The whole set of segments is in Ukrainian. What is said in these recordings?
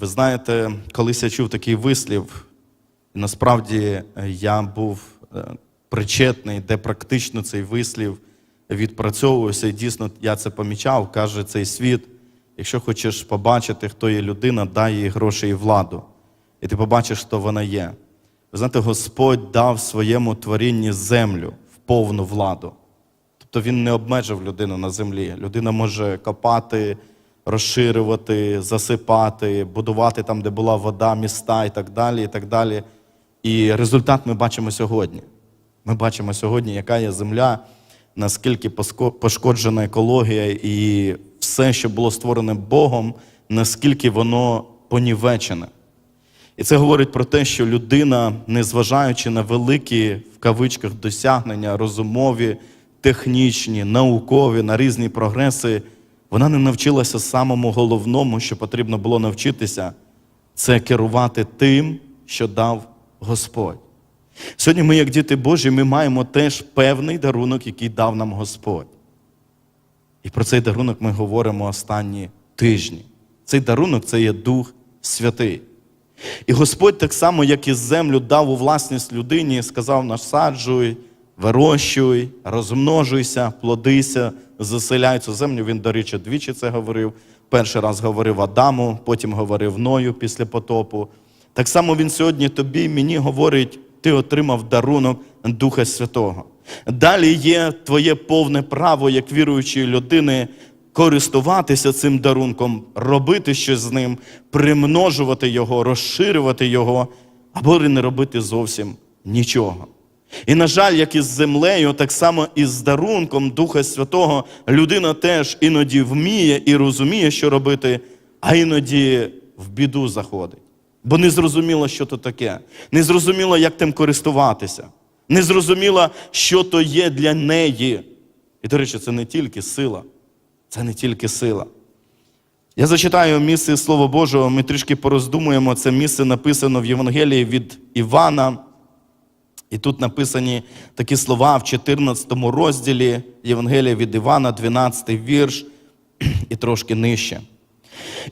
Ви знаєте, колись я чув такий вислів, і насправді е, я був е, причетний, де практично цей вислів відпрацьовувався, і дійсно я це помічав, каже цей світ. Якщо хочеш побачити, хто є людина, дай їй гроші і владу. І ти побачиш, хто вона є. Ви знаєте, Господь дав своєму творінні землю в повну владу. Тобто він не обмежив людину на землі. Людина може копати, розширювати, засипати, будувати там, де була вода, міста і так далі. І так далі. І результат ми бачимо сьогодні. Ми бачимо сьогодні, яка є земля, наскільки пошкоджена екологія і все, що було створене Богом, наскільки воно понівечене. І це говорить про те, що людина, незважаючи на великі в кавичках досягнення, розумові, технічні, наукові, на різні прогреси, вона не навчилася самому головному, що потрібно було навчитися, це керувати тим, що дав Господь. Сьогодні ми, як діти Божі, ми маємо теж певний дарунок, який дав нам Господь. І про цей дарунок ми говоримо останні тижні. Цей дарунок це є Дух Святий. І Господь так само, як і землю дав у власність людині, сказав: насаджуй, вирощуй, розмножуйся, плодися, заселяй цю землю. Він, до речі, двічі це говорив. Перший раз говорив Адаму, потім говорив Ною після потопу. Так само він сьогодні тобі, мені говорить, ти отримав дарунок Духа Святого. Далі є твоє повне право, як віруючої людини, користуватися цим дарунком, робити щось з ним, примножувати його, розширювати його, або не робити зовсім нічого. І, на жаль, як із землею, так само і з дарунком Духа Святого людина теж іноді вміє і розуміє, що робити, а іноді в біду заходить. Бо не зрозуміло, що то таке, не зрозуміло, як тим користуватися, не зрозуміло, що то є для неї. І, до речі, це не тільки сила, це не тільки сила. Я зачитаю місце Слова Божого, ми трішки пороздумуємо. Це місце написано в Євангелії від Івана. І тут написані такі слова в 14 розділі Євангелія від Івана, 12 вірш і трошки нижче.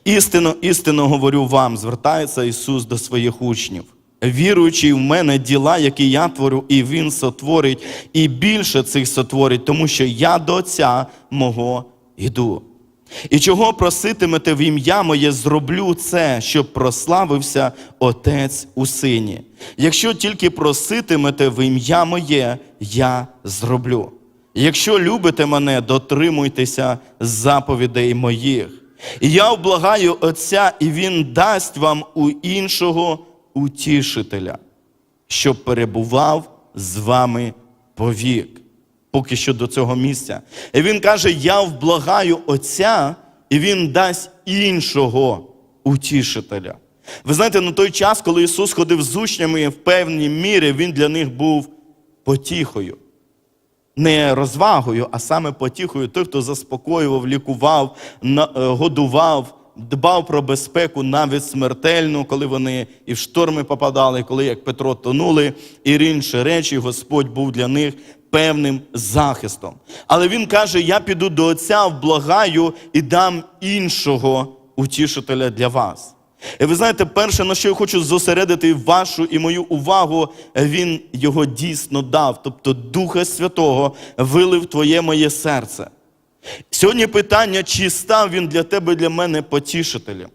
Істинно, істинно говорю вам, звертається Ісус до своїх учнів. Віруючий в мене діла, які я творю, і Він сотворить, і більше цих сотворить, тому що я до Отця мого йду. І чого проситимете в ім'я моє, зроблю це, щоб прославився Отець у Сині. Якщо тільки проситимете в ім'я моє, я зроблю. Якщо любите мене, дотримуйтеся заповідей моїх. І я облагаю Отця, і Він дасть вам у іншого утішителя, щоб перебував з вами повік. Поки що до цього місця. І він каже: Я вблагаю Отця, і Він дасть іншого утішителя. Ви знаєте, на той час, коли Ісус ходив з учнями в певній мірі, Він для них був потіхою. Не розвагою, а саме потіхою, той, хто заспокоював, лікував, е, годував, дбав про безпеку навіть смертельну, коли вони і в шторми попадали, коли як Петро тонули, і інші речі, Господь був для них певним захистом. Але він каже: Я піду до Отця, вблагаю і дам іншого утішителя для вас. І ви знаєте, перше, на що я хочу зосередити вашу і мою увагу, він його дійсно дав, тобто Духа Святого вилив твоє моє серце. Сьогодні питання, чи став він для тебе для мене потішителем?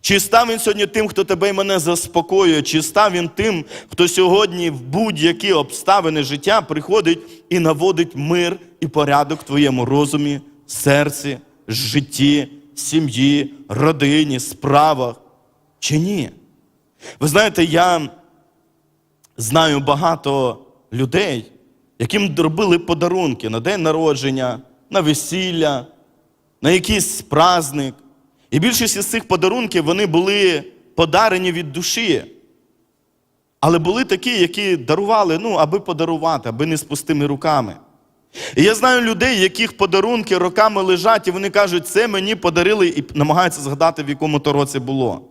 Чи став він сьогодні тим, хто тебе і мене заспокоює, чи став він тим, хто сьогодні в будь-які обставини життя приходить і наводить мир і порядок в твоєму розумі, серці, житті, сім'ї, родині, справах? Чи ні? Ви знаєте, я знаю багато людей, яким робили подарунки на день народження, на весілля, на якийсь праздник. І більшість із цих подарунків вони були подарені від душі. Але були такі, які дарували, ну, аби подарувати, аби не з пустими руками. І я знаю людей, яких подарунки роками лежать, і вони кажуть, це мені подарили, і намагаються згадати, в якому то році було.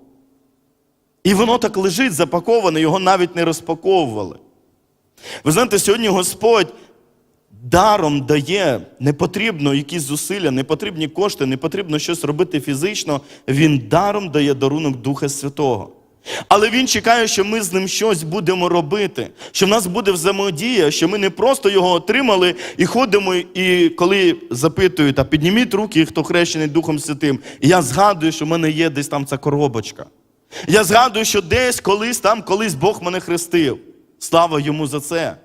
І воно так лежить запаковане, його навіть не розпаковували. Ви знаєте, сьогодні Господь даром дає, не потрібно якісь зусилля, не потрібні кошти, не потрібно щось робити фізично. Він даром дає дарунок Духа Святого. Але він чекає, що ми з ним щось будемо робити, що в нас буде взаємодія, що ми не просто його отримали і ходимо, і коли запитують, а підніміть руки, хто хрещений Духом Святим, і я згадую, що в мене є десь там ця коробочка. Я згадую, що десь колись там, колись Бог мене хрестив. Слава йому за це.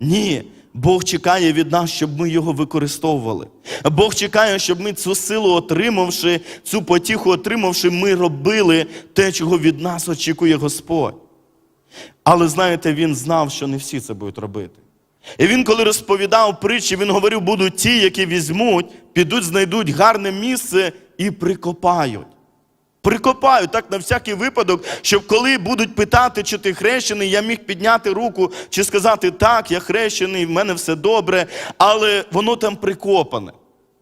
Ні, Бог чекає від нас, щоб ми його використовували. Бог чекає, щоб ми цю силу отримавши, цю потіху отримавши, ми робили те, чого від нас очікує Господь. Але знаєте, він знав, що не всі це будуть робити. І він, коли розповідав притчі, він говорив, будуть ті, які візьмуть, підуть, знайдуть гарне місце і прикопають. Прикопаю так на всякий випадок, щоб коли будуть питати, чи ти хрещений, я міг підняти руку чи сказати, так, я хрещений, в мене все добре, але воно там прикопане.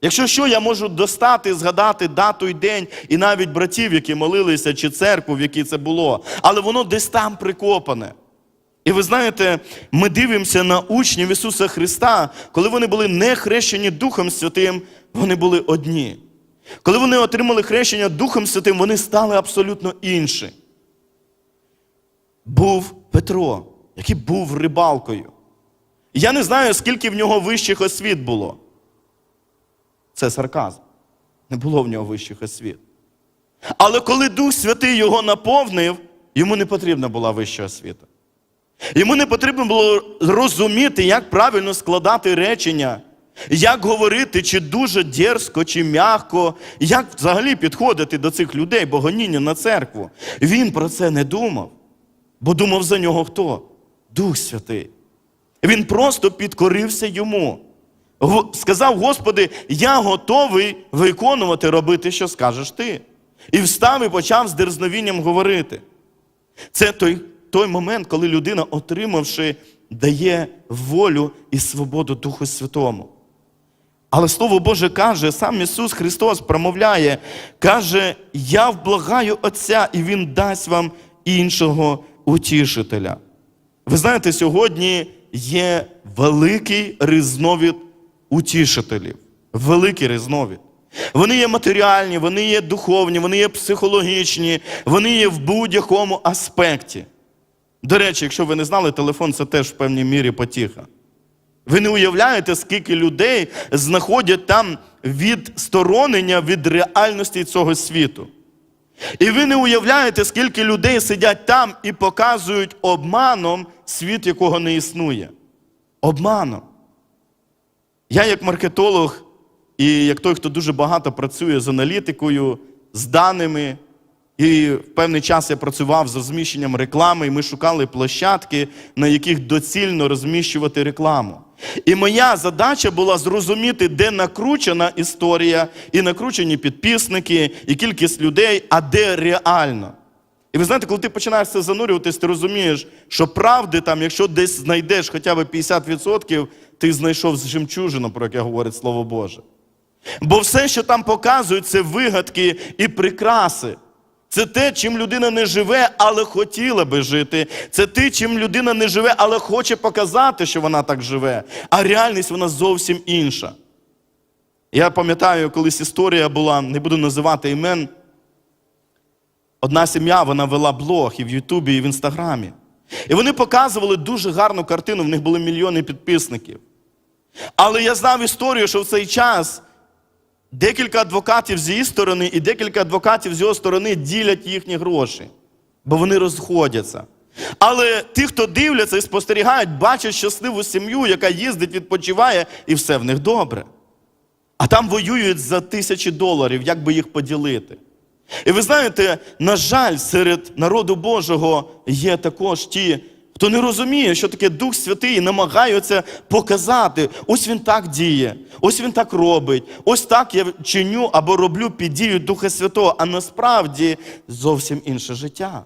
Якщо що, я можу достати, згадати дату і день, і навіть братів, які молилися, чи церкву, в якій це було, але воно десь там прикопане. І ви знаєте, ми дивимося на учнів Ісуса Христа, коли вони були не хрещені Духом Святим, вони були одні. Коли вони отримали хрещення Духом Святим, вони стали абсолютно інші. Був Петро, який був рибалкою. Я не знаю, скільки в нього вищих освіт було. Це сарказм. Не було в нього вищих освіт. Але коли Дух Святий його наповнив, йому не потрібна була вища освіта. Йому не потрібно було розуміти, як правильно складати речення, як говорити, чи дуже дерзко, чи м'яко, як взагалі підходити до цих людей, бо гоніння на церкву. Він про це не думав, бо думав за нього хто? Дух Святий. Він просто підкорився йому. Сказав, Господи, я готовий виконувати, робити, що скажеш ти. І встав і почав з дерзновінням говорити. Це той, той момент, коли людина, отримавши, дає волю і свободу Духу Святому. Але Слово Боже каже, сам Ісус Христос промовляє, каже: Я вблагаю Отця, і Він дасть вам іншого утішителя. Ви знаєте, сьогодні є великий різновид утішителів. Великий різновид. Вони є матеріальні, вони є духовні, вони є психологічні, вони є в будь-якому аспекті. До речі, якщо ви не знали, телефон це теж в певній мірі потіха. Ви не уявляєте, скільки людей знаходять там відсторонення від реальності цього світу. І ви не уявляєте, скільки людей сидять там і показують обманом світ, якого не існує. Обманом. Я, як маркетолог, і як той, хто дуже багато працює з аналітикою, з даними, і в певний час я працював з розміщенням реклами, і ми шукали площадки, на яких доцільно розміщувати рекламу. І моя задача була зрозуміти, де накручена історія, і накручені підписники, і кількість людей, а де реально. І ви знаєте, коли ти починаєш це занурюватись, ти розумієш, що правди там, якщо десь знайдеш хоча б 50%, ти знайшов жемчужину, про яке говорить Слово Боже. Бо все, що там показують, це вигадки і прикраси. Це те, чим людина не живе, але хотіла би жити. Це те, чим людина не живе, але хоче показати, що вона так живе. А реальність вона зовсім інша. Я пам'ятаю, колись історія була, не буду називати імен. Одна сім'я вона вела блог і в Ютубі, і в Інстаграмі. І вони показували дуже гарну картину, в них були мільйони підписників. Але я знав історію, що в цей час декілька адвокатів з її сторони і декілька адвокатів з його сторони ділять їхні гроші, бо вони розходяться. Але ті, хто дивляться і спостерігають, бачать щасливу сім'ю, яка їздить, відпочиває, і все в них добре. А там воюють за тисячі доларів, як би їх поділити. І ви знаєте, на жаль, серед народу Божого є також ті, хто не розуміє, що таке Дух Святий, і намагаються показати, ось він так діє, ось він так робить, ось так я чиню або роблю під дією Духа Святого, а насправді зовсім інше життя.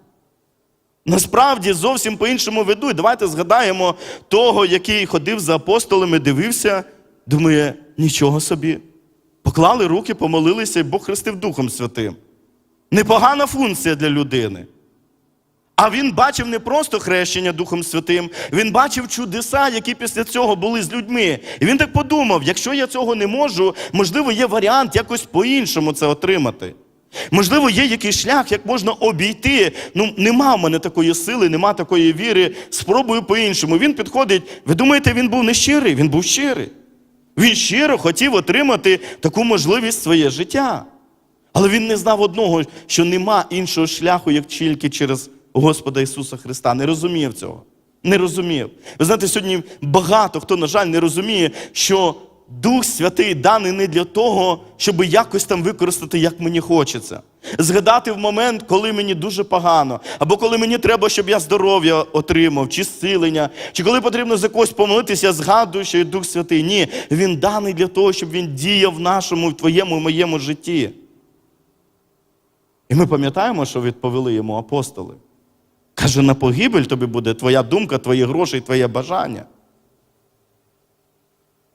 Насправді зовсім по-іншому ведуть. Давайте згадаємо того, який ходив за апостолами, дивився, думає, нічого собі. Поклали руки, помолилися, і Бог хрестив Духом Святим. Непогана функція для людини. А він бачив не просто хрещення Духом Святим, він бачив чудеса, які після цього були з людьми. І він так подумав: якщо я цього не можу, можливо, є варіант якось по-іншому це отримати. Можливо, є якийсь шлях, як можна обійти. Ну, нема в мене такої сили, нема такої віри. Спробую по-іншому. Він підходить. Ви думаєте, він був не щирий? Він був щирий. Він щиро хотів отримати таку можливість своє життя. Але він не знав одного, що нема іншого шляху, як тільки через Господа Ісуса Христа. Не розумів цього. Не розумів. Ви знаєте, сьогодні багато хто, на жаль, не розуміє, що Дух Святий даний не для того, щоб якось там використати, як мені хочеться. Згадати в момент, коли мені дуже погано, або коли мені треба, щоб я здоров'я отримав, чи зцілення, чи коли потрібно за когось помолитися, я згадую, що є Дух Святий. Ні, він даний для того, щоб він діяв в нашому, в твоєму, в моєму житті. І ми пам'ятаємо, що відповіли йому апостоли. Каже, на погибель тобі буде твоя думка, твої гроші, і твоє бажання.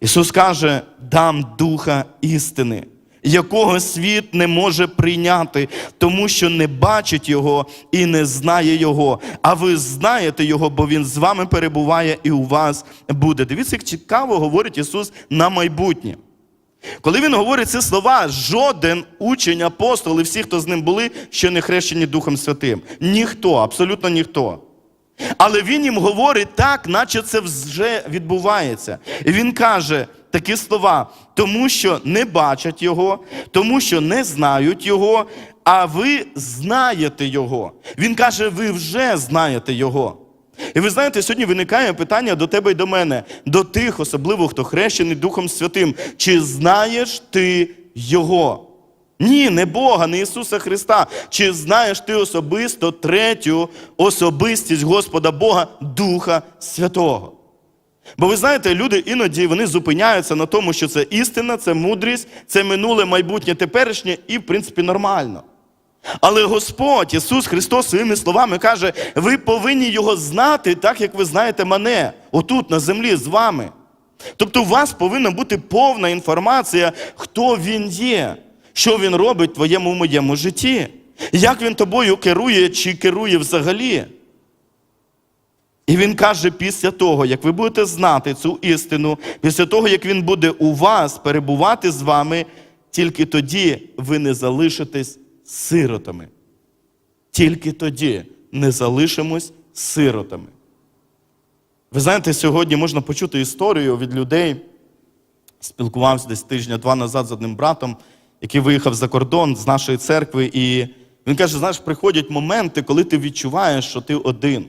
Ісус каже, дам духа істини, якого світ не може прийняти, тому що не бачить Його і не знає Його. А ви знаєте Його, бо Він з вами перебуває і у вас буде. Дивіться, як цікаво говорить Ісус на майбутнє. Коли він говорить ці слова, жоден учень, апостол і всі, хто з ним були, ще не хрещені Духом Святим. Ніхто, абсолютно ніхто. Але він їм говорить так, наче це вже відбувається. І він каже такі слова, тому що не бачать його, тому що не знають його, а ви знаєте його. Він каже, ви вже знаєте його. І ви знаєте, сьогодні виникає питання до тебе і до мене, до тих, особливо, хто хрещений Духом Святим. Чи знаєш ти Його? Ні, не Бога, не Ісуса Христа. Чи знаєш ти особисто третю особистість Господа Бога, Духа Святого? Бо ви знаєте, люди іноді вони зупиняються на тому, що це істина, це мудрість, це минуле, майбутнє, теперішнє і, в принципі, нормально. Але Господь Ісус Христос своїми словами каже: ви повинні Його знати, так як ви знаєте мене, отут, на землі, з вами. Тобто у вас повинна бути повна інформація, хто Він є, що Він робить в твоєму моєму житті, як Він тобою керує чи керує взагалі. І він каже, після того, як ви будете знати цю істину, після того, як він буде у вас перебувати з вами, тільки тоді ви не залишитесь сиротами. Тільки тоді не залишимось сиротами. Ви знаєте, сьогодні можна почути історію від людей. Спілкувався десь тижня-два назад з одним братом, який виїхав за кордон з нашої церкви, і він каже: знаєш, приходять моменти, коли ти відчуваєш, що ти один.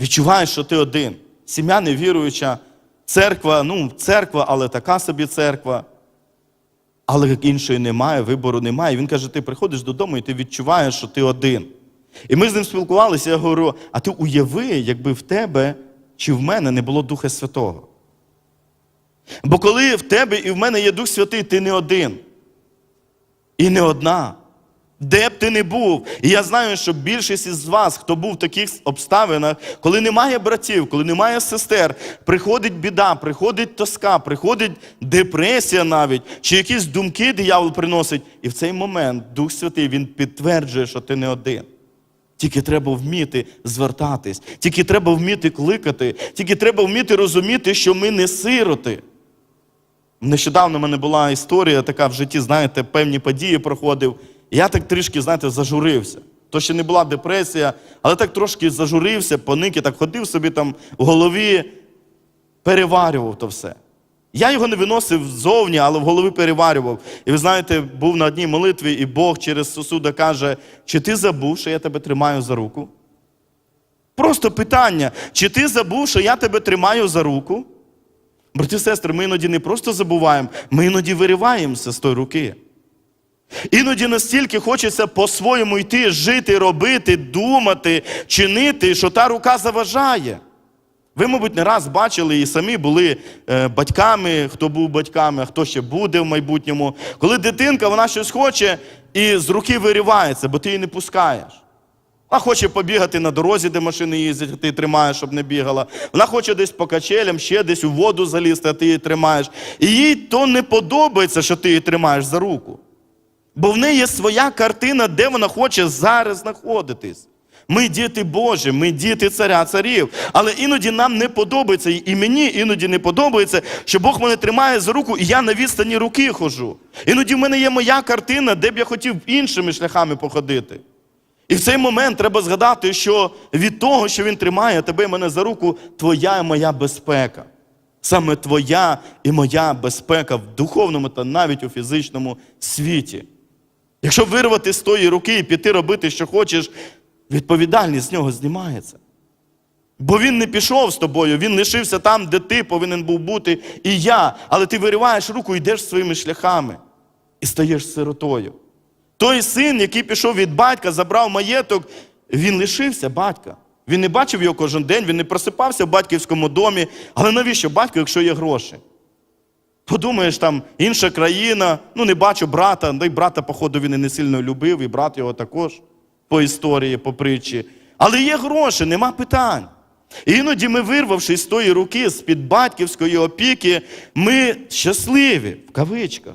Відчуваєш, що ти один. Сім'я невіруюча, церква, ну, церква, але така собі церква. Але іншої немає, вибору немає. Він каже: ти приходиш додому і ти відчуваєш, що ти один. І ми з ним спілкувалися, я говорю: а ти уяви, якби в тебе чи в мене не було Духа Святого. Бо коли в тебе і в мене є Дух Святий, ти не один. І не одна. Де б ти не був. І я знаю, що більшість із вас, хто був в таких обставинах, коли немає братів, коли немає сестер, приходить біда, приходить тоска, приходить депресія навіть, чи якісь думки диявол приносить. І в цей момент Дух Святий Він підтверджує, що ти не один. Тільки треба вміти звертатись, тільки треба вміти кликати, тільки треба вміти розуміти, що ми не сироти. Нещодавно в мене була історія така в житті, знаєте, певні події проходив. Я так трішки, знаєте, зажурився. То ще не була депресія, але так трошки зажурився, поник, і так ходив собі там в голові, переварював то все. Я його не виносив ззовні, але в голові переварював. І ви знаєте, був на одній молитві, і Бог через сосуда каже: чи ти забув, що я тебе тримаю за руку? Просто питання: чи ти забув, що я тебе тримаю за руку? Брати сестри, ми іноді не просто забуваємо, ми іноді вириваємося з тої руки. Іноді настільки хочеться по-своєму йти, жити, робити, думати, чинити, що та рука заважає. Ви, мабуть, не раз бачили і самі були е, батьками, хто був батьками, а хто ще буде в майбутньому. Коли дитинка вона щось хоче і з руки виривається, бо ти її не пускаєш. Вона хоче побігати на дорозі, де машини їздять, а ти її тримаєш, щоб не бігала. Вона хоче десь по качелям, ще десь у воду залізти, а ти її тримаєш. І їй то не подобається, що ти її тримаєш за руку. Бо в неї є своя картина, де вона хоче зараз знаходитись. Ми діти Божі, ми діти царя царів. Але іноді нам не подобається, і мені іноді не подобається, що Бог мене тримає за руку, і я на відстані руки хожу. Іноді в мене є моя картина, де б я хотів іншими шляхами походити. І в цей момент треба згадати, що від того, що він тримає тебе і мене за руку, твоя і моя безпека. Саме твоя і моя безпека в духовному та навіть у фізичному світі. Якщо вирвати з тої руки і піти робити, що хочеш, відповідальність з нього знімається. Бо він не пішов з тобою, він лишився там, де ти повинен був бути, і я. Але ти вириваєш руку, йдеш своїми шляхами і стаєш сиротою. Той син, який пішов від батька, забрав маєток, він лишився батька. Він не бачив його кожен день, він не просипався в батьківському домі. Але навіщо батько, якщо є гроші? Подумаєш, там інша країна, ну не бачу брата, да й брата, походу, він і не сильно любив, і брат його також по історії, по притчі. Але є гроші, нема питань. І іноді ми, вирвавшись з тої руки, з-під батьківської опіки, ми щасливі в кавичках.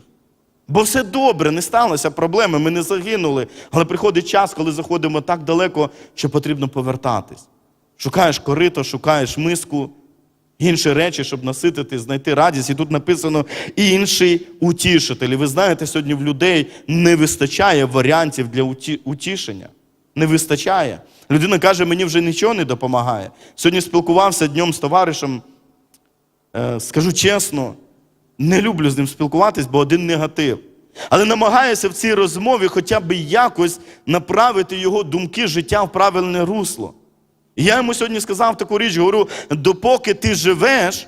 Бо все добре, не сталося проблеми, ми не загинули. Але приходить час, коли заходимо так далеко, що потрібно повертатись. Шукаєш корито, шукаєш миску, інші речі, щоб наситити, знайти радість. І тут написано інший утішитель. І ви знаєте, сьогодні в людей не вистачає варіантів для утішення. Не вистачає. Людина каже, мені вже нічого не допомагає. Сьогодні спілкувався днем з товаришем. Е, скажу чесно, не люблю з ним спілкуватись, бо один негатив. Але намагаюся в цій розмові хоча б якось направити його думки життя в правильне русло. І я йому сьогодні сказав таку річ, говорю, допоки ти живеш,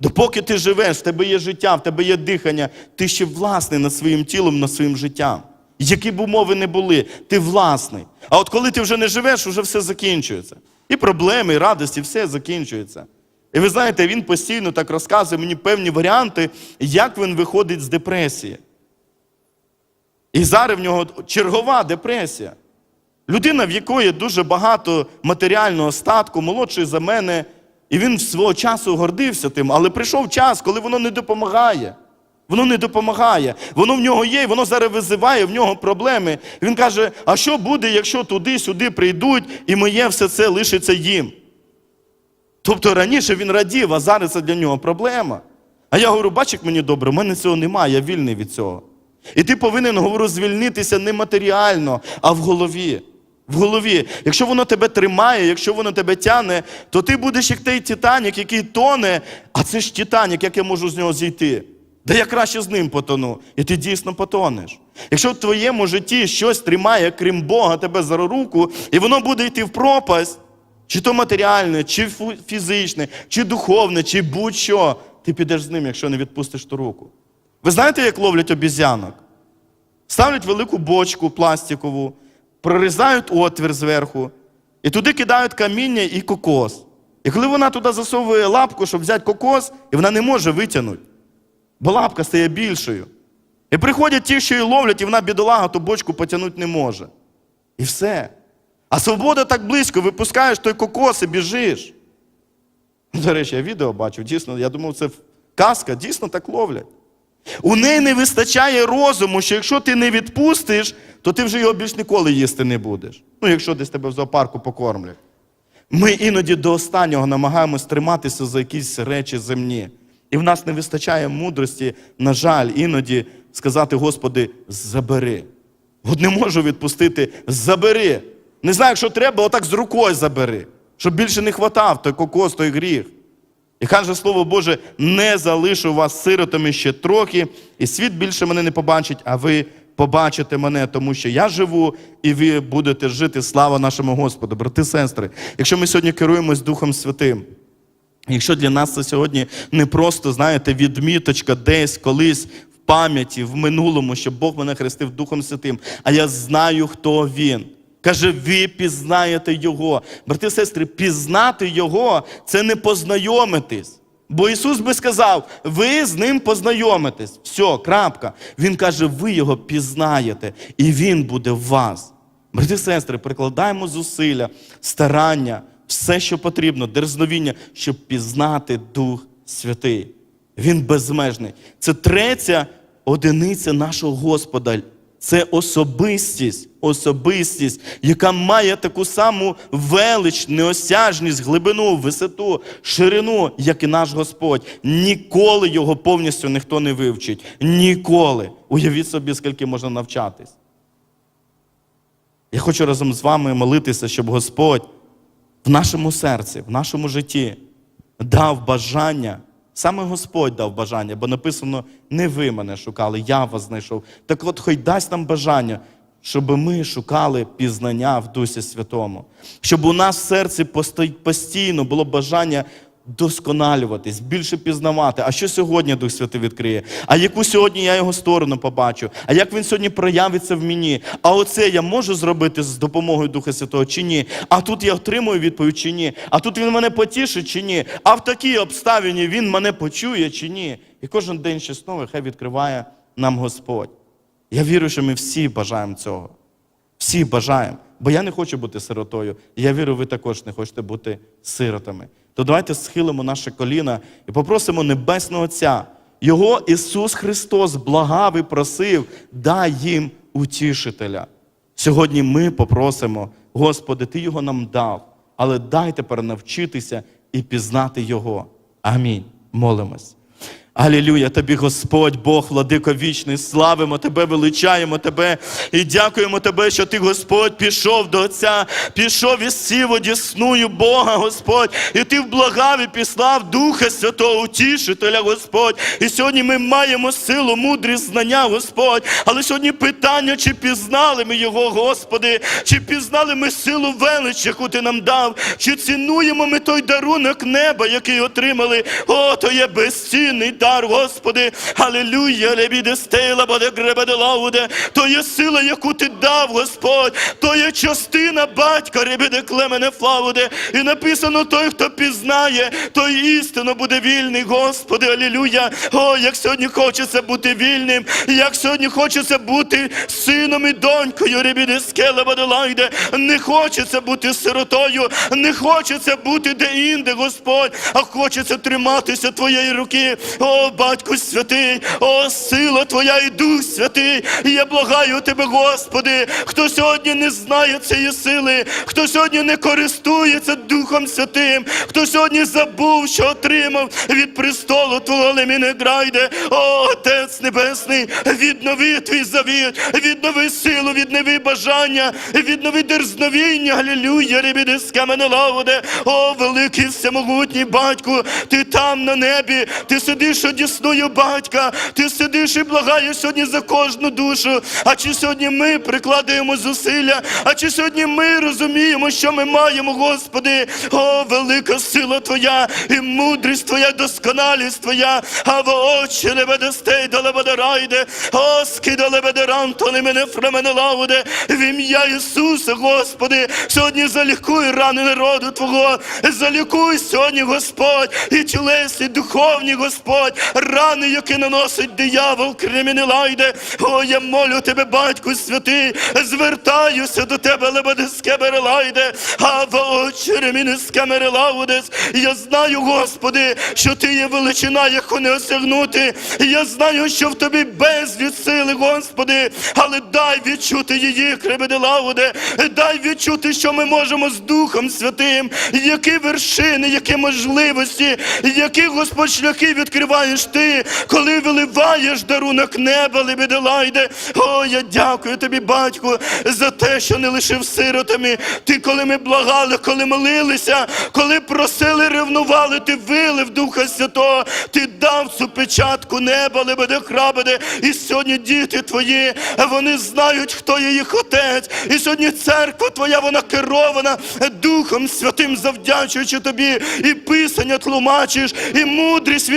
допоки ти живеш, в тебе є життя, в тебе є дихання, ти ще власний над своїм тілом, над своїм життям. Які б умови не були, ти власний. А от коли ти вже не живеш, вже все закінчується. І проблеми, і радості, все закінчується. І ви знаєте, він постійно так розказує мені певні варіанти, як він виходить з депресії. І зараз в нього чергова депресія. Людина, в якої дуже багато матеріального статку, молодший за мене, і він свого часу гордився тим, але прийшов час, коли воно не допомагає. Воно не допомагає. Воно в нього є, воно зараз визиває в нього проблеми. Він каже: а що буде, якщо туди-сюди прийдуть, і моє все це лишиться їм? Тобто раніше він радів, а зараз це для нього проблема. А я говорю, бач, як мені добре, в мене цього немає, я вільний від цього. І ти повинен, говорю, звільнитися не матеріально, а в голові. В голові. Якщо воно тебе тримає, якщо воно тебе тягне, то ти будеш як той Титанік, який тоне, а це ж Титанік, як я можу з нього зійти? Да я краще з ним потону. І ти дійсно потонеш. Якщо в твоєму житті щось тримає, крім Бога, тебе за руку, і воно буде йти в пропасть, чи то матеріальне, чи фізичне, чи духовне, чи будь-що, ти підеш з ним, якщо не відпустиш ту руку. Ви знаєте, як ловлять обізянок? Ставлять велику бочку пластикову, прорізають отвір зверху, і туди кидають каміння і кокос. І коли вона туди засовує лапку, щоб взяти кокос, і вона не може витягнути, бо лапка стає більшою. І приходять ті, що її ловлять, і вона бідолага ту бочку потягнути не може. І все. А свобода так близько, випускаєш той кокос і біжиш. До речі, я відео бачив, дійсно, я думав, це казка, дійсно так ловлять. У неї не вистачає розуму, що якщо ти не відпустиш, то ти вже його більш ніколи їсти не будеш. Ну, якщо десь тебе в зоопарку покормлять. Ми іноді до останнього намагаємось триматися за якісь речі земні. І в нас не вистачає мудрості, на жаль, іноді сказати, Господи, забери. От не можу відпустити, забери. Не знаю, якщо треба, отак з рукою забери, щоб більше не хватав той кокос, той гріх. І каже Слово Боже, не залишу вас сиротами ще трохи, і світ більше мене не побачить, а ви побачите мене, тому що я живу, і ви будете жити. Слава нашому Господу. Брати, сестри, якщо ми сьогодні керуємось Духом Святим, Якщо для нас це сьогодні не просто, знаєте, відміточка десь колись пам'яті, в минулому, що Бог мене хрестив Духом Святим, а я знаю, хто він. Каже, ви пізнаєте Його. Брати і сестри, пізнати Його це не познайомитись. Бо Ісус би сказав, ви з ним познайомитесь. Все, крапка. Він каже, ви його пізнаєте, і Він буде в вас. Брати і сестри, прикладаємо зусилля, старання, все, що потрібно, дерзновіння, щоб пізнати Дух Святий. Він безмежний. Це третя одиниця нашого Господа. Це особистість, особистість, яка має таку саму велич, неосяжність, глибину, висоту, ширину, як і наш Господь. Ніколи його повністю ніхто не вивчить. Ніколи. Уявіть собі, скільки можна навчатись. Я хочу разом з вами молитися, щоб Господь в нашому серці, в нашому житті дав бажання. Саме Господь дав бажання, бо написано: не ви мене шукали, я вас знайшов. Так от, хай дасть нам бажання, щоб ми шукали пізнання в Дусі Святому, щоб у нас в серці постійно було бажання досконалюватись, більше пізнавати. А що сьогодні Дух Святий відкриє? А яку сьогодні я його сторону побачу? А як він сьогодні проявиться в мені? А оце я можу зробити з допомогою Духа Святого чи ні? А тут я отримую відповідь чи ні? А тут він мене потішить чи ні? А в такій обставині він мене почує чи ні? І кожен день щось нове хай відкриває нам Господь. Я вірю, що ми всі бажаємо цього. Всі бажаємо. Бо я не хочу бути сиротою. Я вірю, ви також не хочете бути сиротами. То давайте схилимо наше коліна і попросимо Небесного Отця. Його Ісус Христос благав і просив, дай їм утішителя. Сьогодні ми попросимо, Господи, Ти його нам дав, але дай тепер навчитися і пізнати Його. Амінь. Молимось. Алілюя, тобі, Господь, Бог, владико вічний, славимо Тебе, величаємо Тебе і дякуємо Тебе, що Ти, Господь, пішов до Отця, пішов із сів одісную Бога, Господь, і Ти вблагав і післав Духа Святого, Утішителя, Господь. І сьогодні ми маємо силу, мудрість, знання, Господь. Але сьогодні питання, чи пізнали ми Його, Господи, чи пізнали ми силу велич, яку Ти нам дав, чи цінуємо ми той дарунок неба, який отримали. О, то є безцінний дар, Господи. Алілюя, лебіде стейла, буде гребеде лауде. То є сила, яку ти дав, Господь. То є частина батька, ребеде клемене флауде. І написано, той, хто пізнає, той істинно буде вільний, Господи, алілюя. О, як сьогодні хочеться бути вільним, як сьогодні хочеться бути сином і донькою, ребіде скеле лайде. Не хочеться бути сиротою, не хочеться бути де-інде, Господь, а хочеться триматися Твоєї руки. О, Батько Святий, о, сила Твоя і Дух Святий. І я благаю Тебе, Господи, хто сьогодні не знає цієї сили, хто сьогодні не користується Духом Святим, хто сьогодні забув, що отримав від престолу Твого Леміне Грайде. О, Отець Небесний, віднови Твій завіт, віднови силу, віднови бажання, віднови дерзновіння, Галілюя, ребіде скамене лауде. О, великий всемогутній батьку, ти там на небі, ти сидиш одісною батька, ти сидиш і благаєш сьогодні за кожну душу. А чи сьогодні ми прикладаємо зусилля? А чи сьогодні ми розуміємо, що ми маємо, Господи? О, велика сила Твоя і мудрість Твоя, досконалість Твоя, а в очі лебеде стей да лебеде райде, о, скида лебеде ранто, мене фремене лауде, в ім'я Ісуса, Господи, сьогодні залікуй рани народу Твого, залікуй сьогодні, Господь, і тілесні, духовні, Господь, рани, які наносить диявол, криміни лайде. О, я молю Тебе, Батьку святий, звертаюся до Тебе, лебеде скеберелайде, а в очі реміни. Я знаю, Господи, що Ти є величина, яку не осягнути. Я знаю, що в Тобі безліч сили, Господи, але дай відчути її, кребеделауде, дай відчути, що ми можемо з Духом Святим, які вершини, які можливості, які Господь шляхи відкриваєш ти, коли виливаєш дарунок неба, лебеделайде. О, я дякую тобі, батьку, за те, що не лишив сиротами. Ти, коли ми благали, коли молилися, коли просили, ревнували, ти вилив Духа Святого, ти дав цю печатку неба, лебеде храбеде. І сьогодні діти твої, вони знають, хто є їх отець. І сьогодні церква твоя, вона керована Духом Святим, завдячуючи тобі, і писання тлумачиш, і мудрість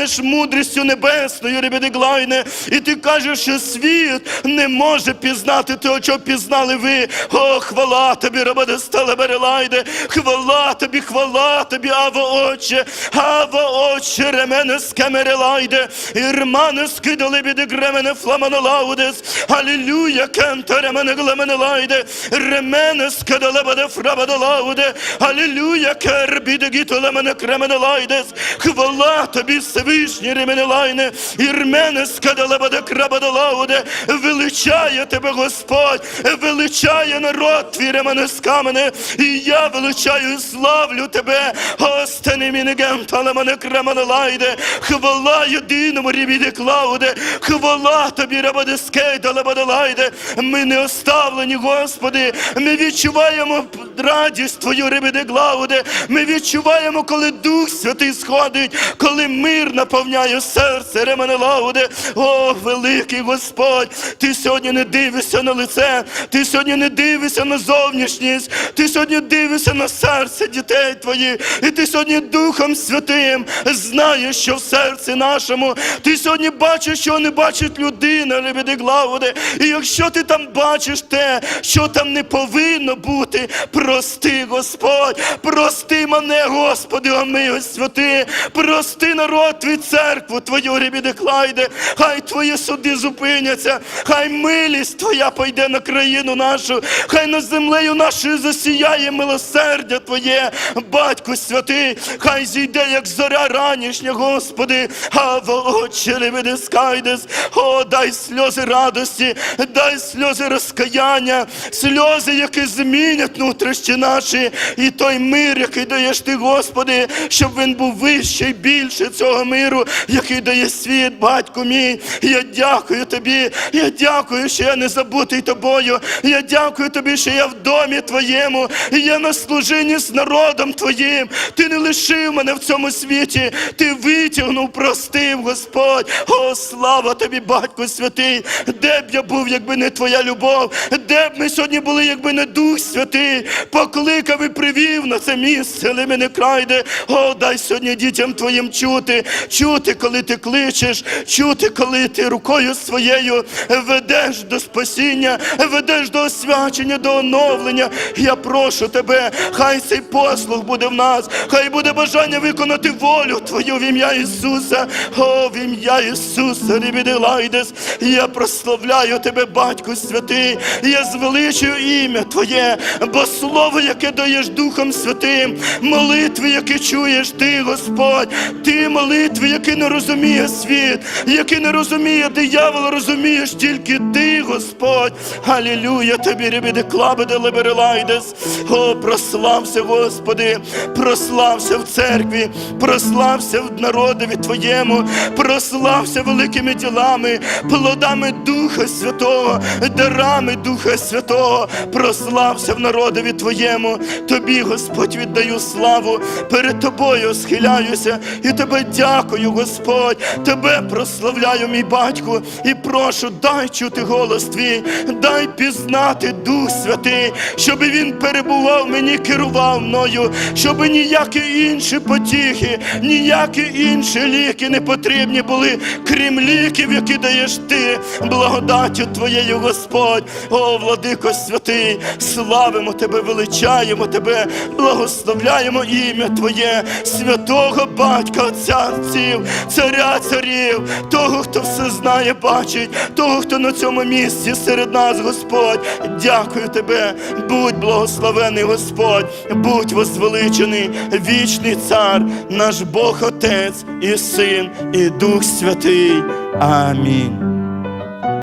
відкриваєш мудрістю небесною, ребедеглайне. І ти кажеш, що світ не може пізнати того, що пізнали ви. О, хвала тобі, рабадестелеберелайде, хвала тобі, хвала тобі, аво отче, аво отче, ремене скамерелайде, і рмане скидали біди гремене фламане лаудес, алілюя, кенте ремене глемене лайде, ремене скидали баде фрабаде лауде, алілюя, кербіде гіто лемене кремене лайдес, хвала тобі, Всевишній ремене лайне, ірмене скадалабаде крабадалауде, величає тебе Господь, величає народ твій ремене скамене, і я величаю і славлю тебе, Остани мінеген таламане крамане лайде, хвала єдиному рібіде клауде, хвала тобі рабаде скейда лабаде лайде, ми не оставлені, Господи, ми відчуваємо радість Твою рибиде глауде, ми відчуваємо, коли Дух Святий сходить, коли мир наповняє серце ремене лауде. О, великий Господь, ти сьогодні не дивишся на лице, ти сьогодні не дивишся на зовнішність, ти сьогодні дивишся на серце дітей твоїх, і ти сьогодні Духом Святим знаєш, що в серці нашому, ти сьогодні бачиш, що не бачить людина, рибиде глауде. І якщо ти там бачиш те, що там не повинно бути, прости, Господь, прости мене, Господи, омий святи, прости народ твій церкву, Твою рібіде клайде, хай Твої суди зупиняться, хай милість Твоя пойде на країну нашу, хай над землею нашою засіяє милосердя Твоє, Батько святий, хай зійде, як зоря ранішня, Господи, а очі рібіде скайдес, о, дай сльози радості, дай сльози розкаяння, сльози, які змінять внутрішні наші, і той мир, який даєш ти, Господи, щоб він був вищий, більше цього миру, який дає світ, батько мій. Я дякую тобі. Я дякую, що я не забутий тобою. Я дякую тобі, що я в домі твоєму, і я на служінні з народом твоїм. Ти не лишив мене в цьому світі, ти витягнув, простив, Господь. О, слава тобі, батько святий, де б я був, якби не твоя любов, де б ми сьогодні були, якби не Дух Святий, покликав і привів на це місце, але мене крайде. О, дай сьогодні дітям твоїм чути, чути, коли ти кличеш, чути, коли ти рукою своєю ведеш до спасіння, ведеш до освячення, до оновлення. Я прошу тебе, хай цей послуг буде в нас, хай буде бажання виконати волю Твою в ім'я Ісуса. О, в ім'я Ісуса, Рібіди Лайдес. Я прославляю тебе, Батько Святий. Я звеличую ім'я Твоє, бо слово, яке даєш Духом Святим, молитви, які чуєш ти, Господь, ти молитви, які не розуміє світ, які не розуміє диявол, розумієш тільки ти, Господь. Алілюя тобі, ребіде клабеде леберелайдес. О, прослався, Господи, прослався в церкві, прослався в народові Твоєму, прослався великими ділами, плодами Духа Святого, дарами Духа Святого, прослався в народові Твоєму. Тобі, Господь, віддаю славу, перед Тобою схиляюся і Тебе дякую, Господь, Тебе прославляю, мій батьку, і прошу, дай чути голос Твій, дай пізнати Дух Святий, щоб Він перебував мені, керував мною, щоб ніякі інші потіхи, ніякі інші ліки не потрібні були, крім ліків, які даєш ти, благодаттю Твоєю, Господь, о, владико святий, славимо Тебе, величаємо Тебе, благословляємо ім'я Твоє, святого батька Отця Отців, царя царів, того, хто все знає, бачить, того, хто на цьому місці серед нас, Господь. Дякую Тебе, будь благословений Господь, будь возвеличений, вічний цар, наш Бог Отець і Син, і Дух Святий. Амінь.